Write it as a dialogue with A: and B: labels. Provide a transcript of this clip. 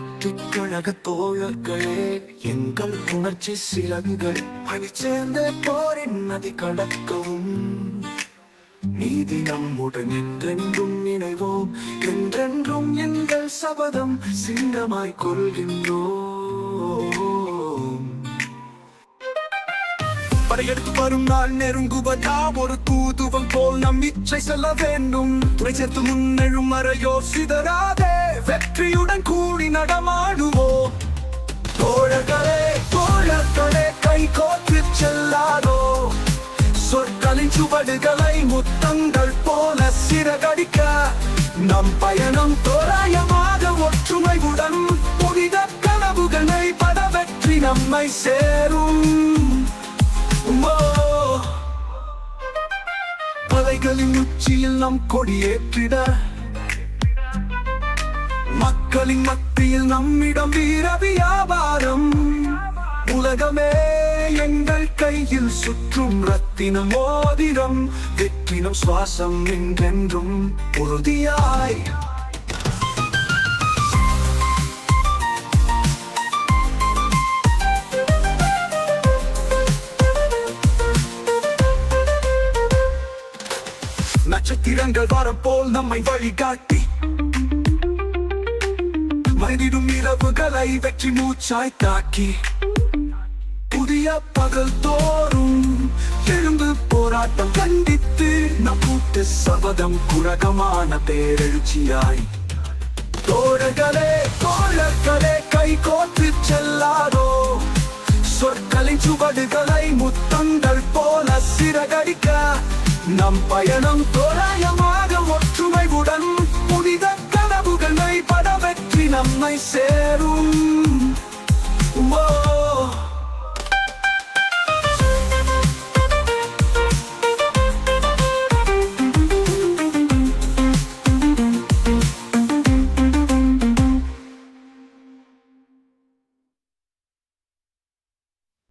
A: வெற்றி தோழர்களே எங்கள் உணர்ச்சி சிறகுகள் அணி சேர்ந்த போரின் நதி கடக்கவும். நீதி நம்முடன் என்றென்றும் நினைவோம் என்றென்றும் எங்கள் சபதம் சிங்கமாய் கொள்கின்றோம். படையெடுத்து வரும் நாள் நெருங்குவதா? ஒரு தூதுவம் போல் நம் இச்சை செல்ல வேண்டும். துணை சேர்த்து முன்னெழும் மறையோ சிதறாதே. வெற்றியுடன் கூடி நடமாடுவோம் தோழர்களே தோழர்களே கை கோத்து செல்லாதோ. சொற்களின் சுவடுகளை முத்தங்கள் போல சிறகடிக்க. நம் பயணம் தோராயமாக ஒற்றுமையுடன் புனித கனவுகளை பட வெற்றி நம்மை சேரும். மலைகளின் உச்சியில் நம் கொடியேற்றிட. மக்களின் மத்தியில் நம்மிடம் வீர வியாபாரம். உலகமே எங்கள் கையில் சுற்றும் ரத்தின மோதிரம். வெற்றினம் சுவாசம் என்றென்றும் உறுதியாய். நட்சத்திரங்கள் வரப்போல் நம்மை வழிகாட்டி. மனிதிடும் இரவுகளை வெற்றி மூச்சாய் தாக்கி. புதிய பகல் தோறும் எழும்பு போராட்டம் கண்டித்து நம் கூட்டு சபதம் குரகமான பேரெழுச்சியாய். தோழர்களே தோழர்களே கை கோத்து செல்லாதோ. சொற்களை சுவடுகளை முத்தங்கள் போல சிறகடிக்க நம் பயணம் தோராயமாக